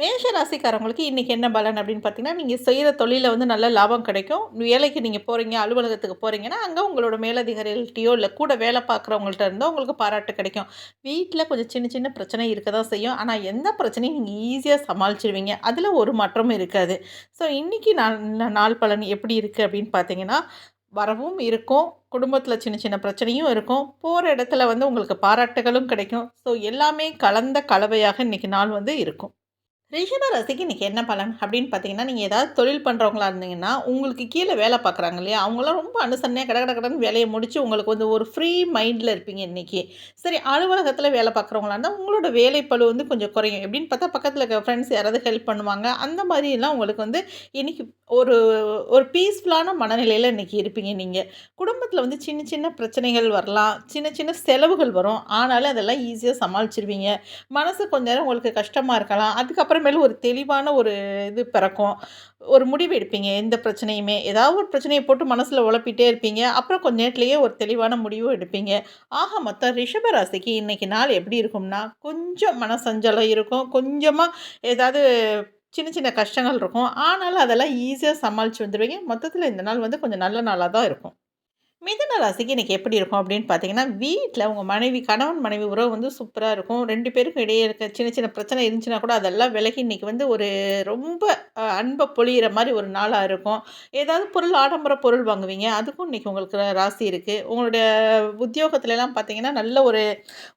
மேஷ ராசிக்காரவங்களுக்கு இன்றைக்கி என்ன பலன் அப்படின்னு பார்த்தீங்கன்னா நீங்கள் செய்கிற தொழிலில் வந்து நல்ல லாபம் கிடைக்கும். வேலைக்கு நீங்கள் போகிறீங்க அலுவலகத்துக்கு போகிறீங்கன்னா அங்கே உங்களோட மேலதிகாரிகள்கிட்டயோ இல்லை கூட வேலை பார்க்குறவங்கள்ட்ட இருந்தோ உங்களுக்கு பாராட்டு கிடைக்கும். வீட்டில் கொஞ்சம் சின்ன சின்ன பிரச்சனை இருக்க தான் செய்யும். ஆனால் எந்த பிரச்சனையும் நீங்கள் ஈஸியாக சமாளிச்சிடுவீங்க அதில் ஒரு மாற்றமும் இருக்காது. ஸோ இன்றைக்கி நாள் நாள் பலன் எப்படி இருக்குது அப்படின்னு பார்த்தீங்கன்னா வரவும் இருக்கும். குடும்பத்தில் சின்ன சின்ன பிரச்சனையும் இருக்கும். போகிற இடத்துல வந்து உங்களுக்கு பாராட்டுகளும் கிடைக்கும். ஸோ எல்லாமே கலந்த கலவையாக இன்றைக்கி நாள் வந்து இருக்கும். ரிஷப ராசிக்கு இன்றைக்கி என்ன பலன்? அப்படின்னு பார்த்தீங்கன்னா நீங்கள் ஏதாவது தொழில் பண்ணுறவங்களா இருந்தீங்கன்னா உங்களுக்கு கீழே வேலை பார்க்குறாங்க இல்லையா? அவங்களாம் ரொம்ப அனுசரணையாக கட கட கடன்னு வேலையை முடித்து உங்களுக்கு வந்து ஒரு ஃப்ரீ மைண்டில் இருப்பீங்க இன்றைக்கி சரி அலுவலகத்தில் வேலை பார்க்குறவங்களா இருந்தால் உங்களோட வேலைப்பழு வந்து கொஞ்சம் குறையும். எப்படின்னு பார்த்தா பக்கத்தில் இருக்க ஃப்ரெண்ட்ஸ் யாராவது ஹெல்ப் பண்ணுவாங்க. அந்த மாதிரிலாம் உங்களுக்கு வந்து இன்றைக்கி ஒரு ஒரு பீஸ்ஃபுல்லான மனநிலையில் இன்றைக்கி இருப்பீங்க நீங்கள் குடும்பத்தில் வந்து சின்ன சின்ன பிரச்சனைகள் வரலாம். சின்ன சின்ன செலவுகள் வரும். ஆனாலும் அதெல்லாம் ஈஸியாக சமாளிச்சிருவீங்க. மனசு கொஞ்ச நேரம் உங்களுக்கு கஷ்டமாக இருக்கலாம். அதுக்கப்புறம் அப்புறமேலு ஒரு தெளிவான ஒரு இது பிறக்கும். ஒரு முடிவு எடுப்பீங்க எந்த பிரச்சனையுமே. ஏதாவது ஒரு பிரச்சனையை போட்டு மனசில் உழப்பிட்டே இருப்பீங்க. அப்புறம் கொஞ்ச நேரத்துலேயே ஒரு தெளிவான முடிவும் எடுப்பீங்க. ஆக மொத்தம் ரிஷபராசிக்கு இன்றைக்கி நாள் எப்படி இருக்கும்னா கொஞ்சம் மனசஞ்சலம் இருக்கும். கொஞ்சமாக ஏதாவது சின்ன சின்ன கஷ்டங்கள் இருக்கும். ஆனாலும் அதெல்லாம் ஈஸியாக சமாளித்து வந்துடுவீங்க மொத்தத்தில் இந்த நாள் வந்து கொஞ்சம் நல்ல நாளாக தான் இருக்கும். மிதன ராசிக்கு இன்றைக்கி எப்படி இருக்கும் அப்படின்னு பார்த்தீங்கன்னா வீட்டில் உங்கள் மனைவி கணவன் மனைவி உறவு வந்து சூப்பராக இருக்கும். ரெண்டு பேருக்கும் இடையே இருக்க சின்ன சின்ன பிரச்சனை இருந்துச்சுன்னா கூட அதெல்லாம் விலகி இன்றைக்கி வந்து ஒரு ரொம்ப அன்பை பொழியிற மாதிரி ஒரு நாளாக இருக்கும். ஏதாவது பொருள் ஆடம்பர பொருள் வாங்குவீங்க. அதுக்கும் இன்றைக்கி உங்களுக்கு ராசி இருக்குது உங்களுடைய உத்தியோகத்துலலாம் பார்த்தீங்கன்னா நல்ல ஒரு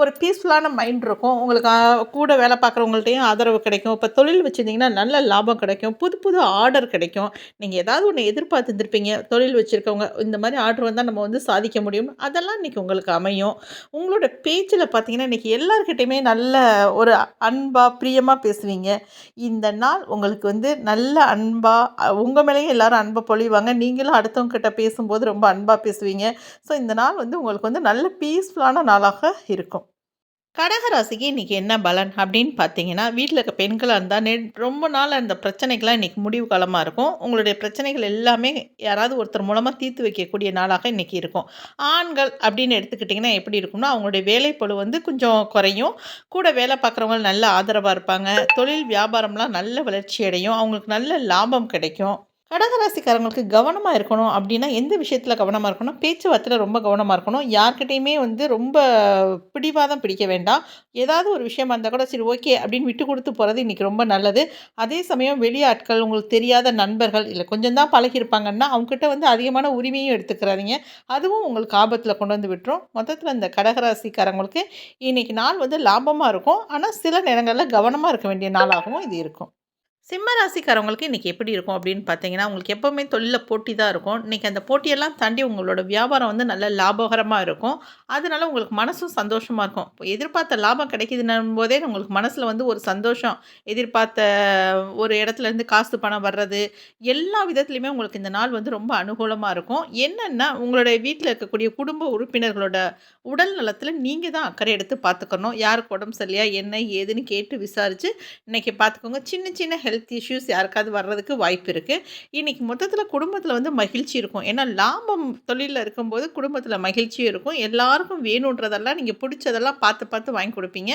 ஒரு பீஸ்ஃபுல்லான மைண்ட் இருக்கும். உங்களுக்கு கூட வேலை பார்க்குறவங்கள்ட்டையும் ஆதரவு கிடைக்கும். இப்போ தொழில் வச்சுருந்தீங்கன்னா நல்ல லாபம் கிடைக்கும். புது புது ஆர்டர் கிடைக்கும். நீங்கள் ஏதாவது ஒன்று எதிர்பார்த்துருப்பீங்க தொழில் வச்சுருக்கவங்க இந்த மாதிரி ஆர்டர் வந்தால் தான் நம்ம வந்து சாதிக்க முடியும். அதெல்லாம் இன்றைக்கி உங்களுக்கு அமையும். உங்களோட பேச்சில் பார்த்தீங்கன்னா இன்றைக்கி எல்லாருக்கிட்டையுமே நல்ல ஒரு அன்பாக பிரியமாக பேசுவீங்க. இந்த நாள் உங்களுக்கு வந்து நல்ல அன்பாக உங்கள் மேலேயும் எல்லோரும் அன்பை பொழிவாங்க. நீங்களும் அடுத்தவங்க கிட்ட பேசும்போது ரொம்ப அன்பாக பேசுவீங்க. ஸோ இந்த நாள் வந்து உங்களுக்கு வந்து நல்ல பீஸ்ஃபுல்லான நாளாக இருக்கும். கடகராசிக்கு இன்றைக்கி என்ன பலன் அப்படின்னு பார்த்தீங்கன்னா வீட்டில் இருக்க பெண்களாக இருந்தால் நெ ரொம்ப நாள் அந்த பிரச்சனைகள்லாம் இன்றைக்கி முடிவு காலமாக இருக்கும். உங்களுடைய பிரச்சனைகள் எல்லாமே யாராவது ஒருத்தர் மூலமாக தீர்த்து வைக்கக்கூடிய நாளாக இன்றைக்கி இருக்கும். ஆண்கள் அப்படின்னு எடுத்துக்கிட்டிங்கன்னா எப்படி இருக்கும்னா அவங்களுடைய வேலைப்பழு வந்து கொஞ்சம் குறையும். கூட வேலை பார்க்குறவங்க நல்ல ஆதரவாக இருப்பாங்க. தொழில் வியாபாரம்லாம் நல்ல வளர்ச்சி அடையும். அவங்களுக்கு நல்ல லாபம் கிடைக்கும். கடகராசிக்காரங்களுக்கு கவனமாக இருக்கணும் அப்படின்னா எந்த விஷயத்தில் கவனமாக இருக்கணும்? பேச்சுவார்த்தையில் ரொம்ப கவனமாக இருக்கணும். யார்கிட்டையுமே வந்து ரொம்ப பிடிவாதம் பிடிக்க வேண்டாம். ஏதாவது ஒரு விஷயமா இருந்தால் கூட சரி ஓகே அப்படின்னு விட்டு கொடுத்து போகிறது இன்றைக்கி ரொம்ப நல்லது. அதே சமயம் வெளியாட்கள் உங்களுக்கு தெரியாத நண்பர்கள் இல்லை கொஞ்சம் தான் பழகியிருப்பாங்கன்னா அவங்ககிட்ட வந்து அதிகமான உரிமையும் எடுத்துக்கிறாதீங்க. அதுவும் உங்களுக்கு ஆபத்தில் கொண்டு வந்து விட்டுரும். மொத்தத்தில் இந்த கடகராசிக்காரங்களுக்கு இன்றைக்கி நாள் வந்து லாபமாக இருக்கும். ஆனால் சில நேரங்களில் கவனமாக இருக்க வேண்டிய நாளாகவும் இது இருக்கும். சிம்ம ராசிக்காரவங்களுக்கு இன்றைக்கி எப்படி இருக்கும் அப்படின்னு பார்த்தீங்கன்னா உங்களுக்கு எப்போவுமே தொழிலில் போட்டி தான் இருக்கும். இன்றைக்கி அந்த போட்டியெல்லாம் தாண்டி உங்களோட வியாபாரம் வந்து நல்ல லாபகரமாக இருக்கும். அதனால உங்களுக்கு மனசும் சந்தோஷமாக இருக்கும். இப்போ எதிர்பார்த்த லாபம் கிடைக்குதுன்னும் போதே உங்களுக்கு மனசில் வந்து ஒரு சந்தோஷம். எதிர்பார்த்த ஒரு இடத்துலேருந்து காசு பணம் வர்றது எல்லா விதத்துலையுமே உங்களுக்கு இந்த நாள் வந்து ரொம்ப அனுகூலமாக இருக்கும். என்னென்னா உங்களுடைய வீட்டில் இருக்கக்கூடிய குடும்ப உறுப்பினர்களோட உடல் நலத்தில் நீங்கள் தான் அக்கறை எடுத்து பார்த்துக்கணும். யாருக்கு உடம்பு சரியா என்ன ஏதுன்னு கேட்டு விசாரித்து இன்றைக்கி பார்த்துக்கோங்க. சின்ன சின்ன ஹெல்ப் ஹெல்த் இஷ்யூஸ் யாருக்காவது வர்றதுக்கு வாய்ப்பு இருக்குது இன்றைக்கி மொத்தத்தில் குடும்பத்தில் வந்து மகிழ்ச்சி இருக்கும். ஏன்னா லாபம் தொழிலில் இருக்கும்போது குடும்பத்தில் மகிழ்ச்சியும் இருக்கும். எல்லாருக்கும் வேணுன்றதெல்லாம் நீங்கள் பிடிச்சதெல்லாம் பார்த்து பார்த்து வாங்கி கொடுப்பீங்க.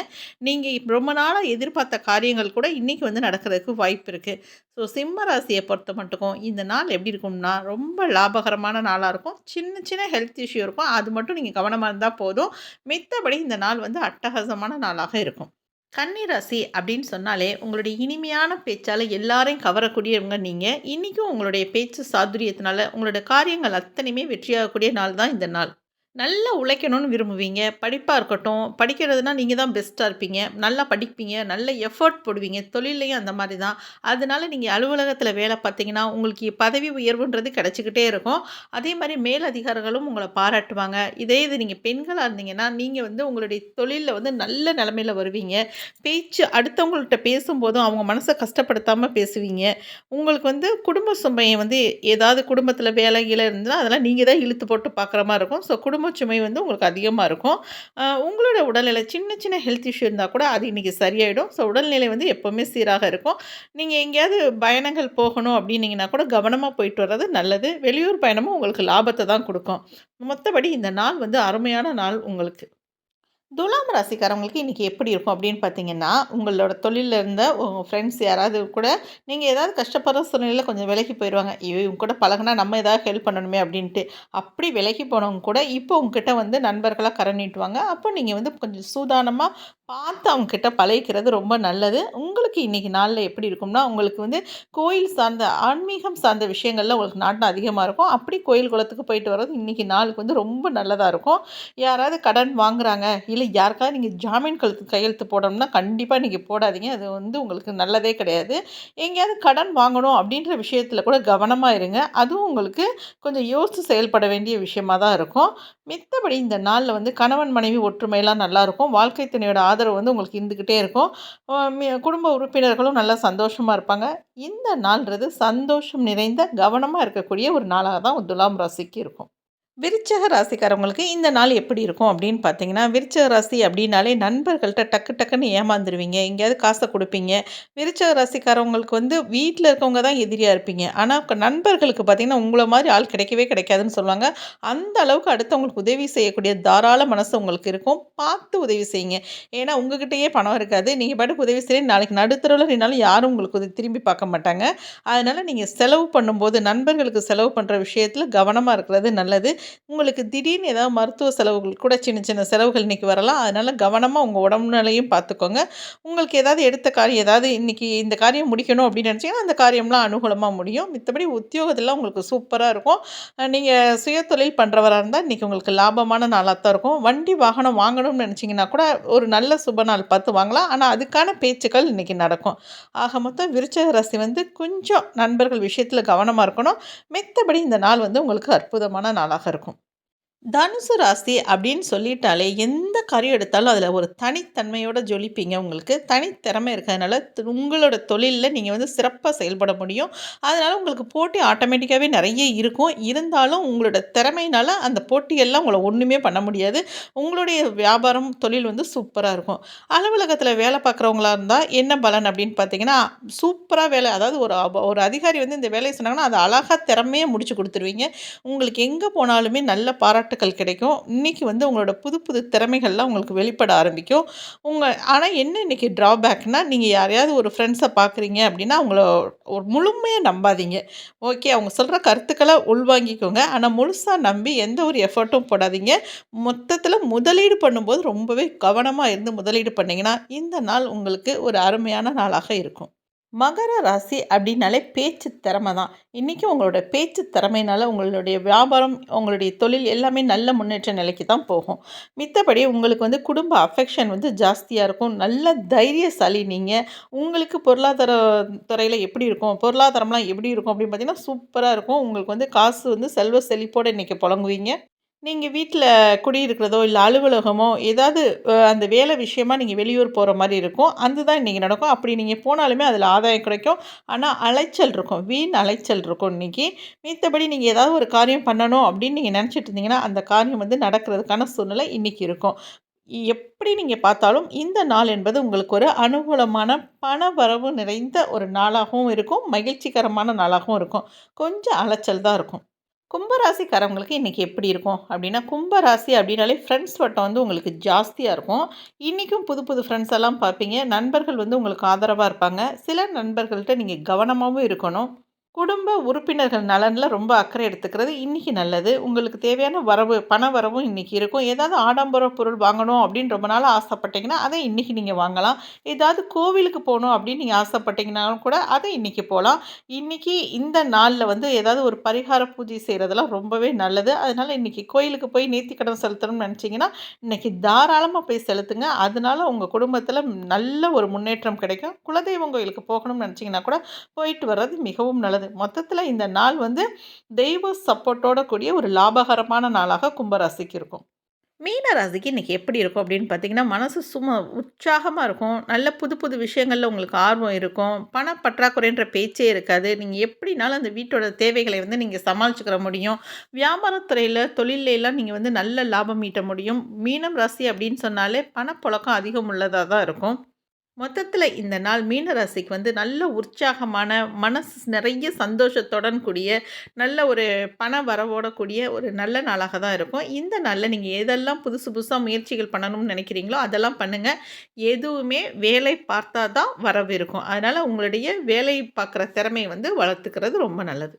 நீங்கள் ரொம்ப நாளாக எதிர்பார்த்த காரியங்கள் கூட இன்றைக்கி வந்து நடக்கிறதுக்கு வாய்ப்பு இருக்குது ஸோ சிம்ம ராசியை பொறுத்த மட்டுக்கும் இந்த நாள் எப்படி இருக்கும்னா ரொம்ப லாபகரமான நாளாக இருக்கும். சின்ன சின்ன ஹெல்த் இஷ்யூ இருக்கும். அது மட்டும் நீங்கள் கவனமாக இருந்தால் போதும். மித்தபடி இந்த நாள் வந்து அட்டகாசமான நாளாக இருக்கும். கன்னிராசி அப்படின்னு சொன்னாலே உங்களுடைய இனிமையான பேச்சால் எல்லாரையும் கவரக்கூடியவங்க நீங்கள் இன்றைக்கும் உங்களுடைய பேச்சு சாதுரியத்தினால உங்களுடைய காரியங்கள் அத்தனையுமே வெற்றியாகக்கூடிய நாள் தான் இந்த நாள். நல்லா உழைக்கணும்னு விரும்புவீங்க. படிப்பாக இருக்கட்டும். படிக்கிறதுனா நீங்கள் தான் பெஸ்ட்டாக இருப்பீங்க. நல்லா படிப்பீங்க. நல்ல எஃபர்ட் போடுவீங்க. தொழிலையும் அந்த மாதிரி தான். அதனால நீங்கள் அலுவலகத்தில் வேலை பார்த்தீங்கன்னா உங்களுக்கு பதவி உயர்வுன்றது கிடச்சிக்கிட்டே இருக்கும். அதே மாதிரி மேலதிகாரிகளும் உங்களை பாராட்டுவாங்க. இதே இது நீங்கள் பெண்களாக இருந்தீங்கன்னா நீங்கள் வந்து உங்களுடைய தொழிலில் வந்து நல்ல நிலமையில் வருவீங்க. பேச்சு அடுத்தவங்கள்ட்ட பேசும்போதும் அவங்க மனசை கஷ்டப்படுத்தாமல் பேசுவீங்க. உங்களுக்கு வந்து குடும்ப சுமையை வந்து ஏதாவது குடும்பத்தில் வேலையில் இருந்தால் அதெல்லாம் நீங்கள் தான் இழுத்து போட்டு பார்க்குற மாதிரி இருக்கும். ஸோ குடும்ப சுமை வந்து உங்களுக்கு அதிகமாக இருக்கும். உங்களோட உடல்நிலை சின்ன சின்ன ஹெல்த் இஷ்யூ இருந்தால் கூட அது இன்றைக்கி சரியாயிடும். ஸோ உடல்நிலை வந்து எப்போவுமே சீராக இருக்கும். நீங்கள் எங்கேயாவது பயணங்கள் போகணும் அப்படின்னீங்கன்னா கூட கவனமாக போயிட்டு வர்றது நல்லது. வெளியூர் பயணமும் உங்களுக்கு லாபத்தை தான் கொடுக்கும். மற்றபடி இந்த நாள் வந்து அருமையான நாள் உங்களுக்கு. துலாம் ராசிக்காரவங்களுக்கு இன்றைக்கி எப்படி இருக்கும் அப்படின்னு பார்த்தீங்கன்னா உங்களோட தொழிலில் இருந்த உங்கள் ஃப்ரெண்ட்ஸ் யாராவது கூட நீங்கள் ஏதாவது கஷ்டப்படுற சூழ்நிலையில் கொஞ்சம் விலகி போயிடுவாங்க ஐயோ இவங்க கூட பழகுனா நம்ம ஏதாவது ஹெல்ப் பண்ணணுமே அப்படின்ட்டு. அப்படி விலகி போனவங்க கூட இப்போ உங்ககிட்ட வந்து நண்பர்களாக கரணிட்டுவாங்க அப்போ நீங்கள் வந்து கொஞ்சம் சூதானமாக பார்த்து அவங்கக்கிட்ட பழகிக்கிறது ரொம்ப நல்லது. உங்களுக்கு இன்றைக்கி நாளில் எப்படி இருக்கும்னா உங்களுக்கு வந்து கோயில் சார்ந்த ஆன்மீகம் சார்ந்த விஷயங்களில் உங்களுக்கு நாட்டம் அதிகமாக இருக்கும். அப்படி கோயில் குளத்துக்கு போயிட்டு வர்றது இன்றைக்கி நாளுக்கு வந்து ரொம்ப நல்லதாக இருக்கும். யாராவது கடன் வாங்குறாங்க இல்லை யாருக்காவது நீங்கள் ஜாமீன் கழுத்து கையெழுத்து போடணும்னா கண்டிப்பாக நீங்கள் போடாதீங்க. அது வந்து உங்களுக்கு நல்லதே கிடையாது. எங்கேயாவது கடன் வாங்கணும் அப்படின்ற விஷயத்தில் கூட கவனமாக இருங்க. அதுவும் உங்களுக்கு கொஞ்சம் யோசித்து செயல்பட வேண்டிய விஷயமாக தான் இருக்கும். மித்தபடி இந்த நாளில் வந்து கணவன் மனைவி ஒற்றுமையெல்லாம் நல்லாயிருக்கும் வாழ்க்கை துணையோட ஆதரவு வந்து உங்களுக்கு இருந்துக்கிட்டே இருக்கும். குடும்ப உறுப்பினர்களும் நல்லா சந்தோஷமாக இருப்பாங்க. இந்த நாள்ன்றது சந்தோஷம் நிறைந்த கவனமாக இருக்கக்கூடிய ஒரு நாளாக தான் துலாம் ராசிக்கு இருக்கும். விருச்சக ராசிக்காரவங்களுக்கு இந்த நாள் எப்படி இருக்கும் அப்படின்னு பார்த்தீங்கன்னா விருச்சக ராசி அப்படின்னாலே நண்பர்கள்ட்ட டக்கு டக்குன்னு ஏமாந்துருவீங்க. எங்கேயாவது காசை கொடுப்பீங்க. விருச்சக ராசிக்காரவங்களுக்கு வந்து வீட்டில் இருக்கவங்க தான் எதிரியாக இருப்பீங்க. ஆனால் நண்பர்களுக்கு பார்த்தீங்கன்னா உங்களை மாதிரி ஆள் கிடைக்கவே கிடைக்காதுன்னு சொல்லுவாங்க. அந்த அளவுக்கு அடுத்தவங்களுக்கு உதவி செய்யக்கூடிய தாராள மனசு உங்களுக்கு இருக்கும். பார்த்து உதவி செய்யுங்க. ஏன்னா உங்ககிட்டயே பணம் இருக்காது. நீங்கள் பாட்டுக்கு உதவி செய்ய நாளைக்கு நடுத்தரவில் நின்னாலும் யாரும் உங்களுக்கு திரும்பி பார்க்க மாட்டாங்க. அதனால் நீங்கள் செலவு பண்ணும்போது நண்பர்களுக்கு செலவு பண்ணுற விஷயத்தில் கவனமாக இருக்கிறது நல்லது. உங்களுக்கு திடீர்னு ஏதாவது மருத்துவ செலவுகள் கூட சின்ன சின்ன செலவுகள் இன்றைக்கி வரலாம். அதனால் கவனமாக உங்கள் உடம்பு நிலையும் பார்த்துக்கோங்க. உங்களுக்கு ஏதாவது எடுத்த காரியம் ஏதாவது இன்றைக்கி இந்த காரியம் முடிக்கணும் அப்படின்னு நினச்சிங்கன்னா அந்த காரியம்லாம் அனுகூலமாக முடியும். மித்தபடி உத்தியோகத்தில் உங்களுக்கு சூப்பராக இருக்கும். நீங்கள் சுயதொழில் பண்ணுறவராக இருந்தால் இன்றைக்கி உங்களுக்கு லாபமான நாளாக தான் இருக்கும். வண்டி வாகனம் வாங்கணும்னு நினச்சிங்கன்னா கூட ஒரு நல்ல சுப நாள் பார்த்து வாங்கலாம். ஆனால் அதுக்கான பேச்சுக்கள் இன்றைக்கி நடக்கும். ஆக மொத்தம் விருச்சக ராசி வந்து கொஞ்சம் நண்பர்கள் விஷயத்தில் கவனமாக இருக்கணும். மித்தபடி இந்த நாள் வந்து உங்களுக்கு அற்புதமான நாளாக இருக்கும். இருக்கும் தனுசு ராசி அப்படின்னு சொல்லிட்டாலே எந்த காரியம் எடுத்தாலும் அதில் ஒரு தனித்தன்மையோடு ஜொலிப்பீங்க. உங்களுக்கு தனித்திறமை இருக்கிறதுனால உங்களோட தொழிலில் நீங்கள் வந்து சிறப்பாக செயல்பட முடியும். அதனால் உங்களுக்கு போட்டி ஆட்டோமேட்டிக்காகவே நிறைய இருக்கும். இருந்தாலும் உங்களோட திறமையினால் அந்த போட்டியெல்லாம் உங்களை ஒன்றுமே பண்ண முடியாது. உங்களுடைய வியாபாரம் தொழில் வந்து சூப்பராக இருக்கும். அலுவலகத்தில் வேலை பார்க்குறவங்களா இருந்தால் என்ன பலன் அப்படின்னு பார்த்தீங்கன்னா சூப்பராக வேலை அதாவது ஒரு ஒரு அதிகாரி வந்து இந்த வேலையை சொன்னாங்கன்னா அதை அழகாக திறமையை முடிச்சு கொடுத்துருவீங்க. உங்களுக்கு எங்கே போனாலுமே நல்ல பாராட்டு பாராட்டுக்கள் கிடைக்கும். இன்றைக்கி வந்து உங்களோட புது புது திறமைகள்லாம் உங்களுக்கு வெளிப்பட ஆரம்பிக்கும். உங்கள் ஆனால் என்ன இன்றைக்கி ட்ராபேக்னால் நீங்கள் யாரையாவது ஒரு ஃப்ரெண்ட்ஸை பார்க்குறீங்க அப்படின்னா அவங்கள ஒரு முழுமையாக நம்பாதீங்க. ஓகே அவங்க சொல்கிற கருத்துக்களை உள்வாங்கிக்கோங்க. ஆனால் முழுசாக நம்பி எந்த ஒரு எஃபர்ட்டும் போடாதீங்க. மொத்தத்தில் முதலீடு பண்ணும்போது ரொம்பவே கவனமாக இருந்து முதலீடு பண்ணிங்கன்னா இந்த நாள் உங்களுக்கு ஒரு அருமையான நாளாக இருக்கும். மகர ராசி அப்படின்னாலே பேச்சு திறமை தான். இன்றைக்கி உங்களோட பேச்சு திறமையினால் உங்களுடைய வியாபாரம் உங்களுடைய தொழில் எல்லாமே நல்ல முன்னேற்ற நிலைக்கு தான் போகும். மித்தபடி உங்களுக்கு வந்து குடும்ப அஃபெக்ஷன் வந்து ஜாஸ்தியாக இருக்கும். நல்ல தைரியசாலி நீங்கள் உங்களுக்கு பொருளாதார துறையில் எப்படி இருக்கும்? பொருளாதாரம்லாம் எப்படி இருக்கும் அப்படின்னு பார்த்தீங்கன்னா சூப்பராக இருக்கும். உங்களுக்கு வந்து காசு வந்து செல்வ செழிப்போடு இன்றைக்கி புழங்குவீங்க. நீங்கள் வீட்டில் குடியிருக்கிறதோ இல்லை அலுவலகமோ ஏதாவது அந்த வேலை விஷயமா நீங்கள் வெளியூர் போகிற மாதிரி இருக்கும். அந்த தான் இன்றைக்கி நடக்கும். அப்படி நீங்கள் போனாலுமே அதில் ஆதாயம் கிடைக்கும். ஆனால் அலைச்சல் இருக்கும். வீண் அலைச்சல் இருக்கும் இன்றைக்கி மித்தபடி நீங்கள் ஏதாவது ஒரு காரியம் பண்ணணும் அப்படின்னு நீங்கள் நினச்சிட்டு இருந்தீங்கன்னா அந்த காரியம் வந்து நடக்கிறதுக்கான சூழ்நிலை இன்றைக்கி இருக்கும். எப்படி நீங்கள் பார்த்தாலும் இந்த நாள் என்பது உங்களுக்கு ஒரு அனுகூலமான பண வரவு நிறைந்த ஒரு நாளாகவும் இருக்கும். மகிழ்ச்சிகரமான நாளாகவும் இருக்கும். கொஞ்சம் அலைச்சல் தான் இருக்கும். கும்பராசிக்காரவங்களுக்கு இன்றைக்கி எப்படி இருக்கும்? அப்படின்னா கும்பராசி அப்படின்னாலே ஃப்ரெண்ட்ஸ் வட்டம் வந்து உங்களுக்கு ஜாஸ்தியாக இருக்கும். இன்றைக்கும் புது புது ஃப்ரெண்ட்ஸ் எல்லாம் பார்ப்பீங்க. நண்பர்கள் வந்து உங்களுக்கு ஆதரவாக இருப்பாங்க. சில நண்பர்கள்ட்ட நீங்கள் கவனமாகவும் இருக்கணும். குடும்ப உறுப்பினர்கள் நலனில் ரொம்ப அக்கறை எடுத்துக்கிறது இன்றைக்கி நல்லது. உங்களுக்கு தேவையான வரவு பண வரவும் இன்றைக்கி இருக்கும். ஏதாவது ஆடம்பர பொருள் வாங்கணும் அப்படின்னு ரொம்ப நாள் ஆசைப்பட்டீங்கன்னா அதை இன்றைக்கி நீங்கள் வாங்கலாம். ஏதாவது கோவிலுக்கு போகணும் அப்படின்னு நீங்கள் ஆசைப்பட்டீங்கனாலும் கூட அதை இன்றைக்கி போகலாம். இன்றைக்கி இந்த நாளில் வந்து ஏதாவது ஒரு பரிகார பூஜை செய்கிறதெல்லாம் ரொம்பவே நல்லது. அதனால் இன்றைக்கி கோயிலுக்கு போய் நேர்த்திக்கடன் செலுத்தணும்னு நினச்சிங்கன்னா இன்றைக்கி தாராளமாக போய் செலுத்துங்க. அதனால் உங்கள் குடும்பத்தில் நல்ல ஒரு முன்னேற்றம் கிடைக்கும். குலதெய்வம் கோயிலுக்கு போகணும்னு நினச்சிங்கன்னா கூட போயிட்டு வர்றது மிகவும் நல்லது. மொத்தத்தில் இந்த நாள் வந்து தெய்வ சப்போர்ட்டோட கூடிய ஒரு லாபகரமான நாளாக கும்பராசிக்கு இருக்கும். மீன ராசிக்கு இன்றைக்கி எப்படி இருக்கும் அப்படின்னு பார்த்தீங்கன்னா மனசு சும்மா உற்சாகமாக இருக்கும். நல்ல புது புது விஷயங்களில் உங்களுக்கு ஆர்வம் இருக்கும். பண பற்றாக்குறைன்ற பேச்சே இருக்காது. நீங்கள் எப்படினாலும் அந்த வீட்டோட தேவைகளை வந்து நீங்கள் சமாளிச்சுக்கிற முடியும். வியாபாரத்துறையில் தொழிலெல்லாம் நீங்கள் வந்து நல்ல லாபம் ஈட்ட முடியும். மீனம் ராசி அப்படின்னு சொன்னாலே பணப்புழக்கம் அதிகம் உள்ளதாக தான் இருக்கும். மொத்தத்தில் இந்த நாள் மீனராசிக்கு வந்து நல்ல உற்சாகமான மனசு நிறைய சந்தோஷத்துடன் கூடிய நல்ல ஒரு பண வரவோடக்கூடிய ஒரு நல்ல நாளாக தான் இருக்கும். இந்த நாளில் நீங்கள் எதெல்லாம் புதுசு புதுசாக முயற்சிகள் பண்ணணும்னு நினைக்கிறீங்களோ அதெல்லாம் பண்ணுங்கள் எதுவுமே வேலை பார்த்தா தான் வரவு இருக்கும். அதனால் உங்களுடைய வேலை பார்க்குற திறமையை வந்து வளர்த்துக்கிறது ரொம்ப நல்லது.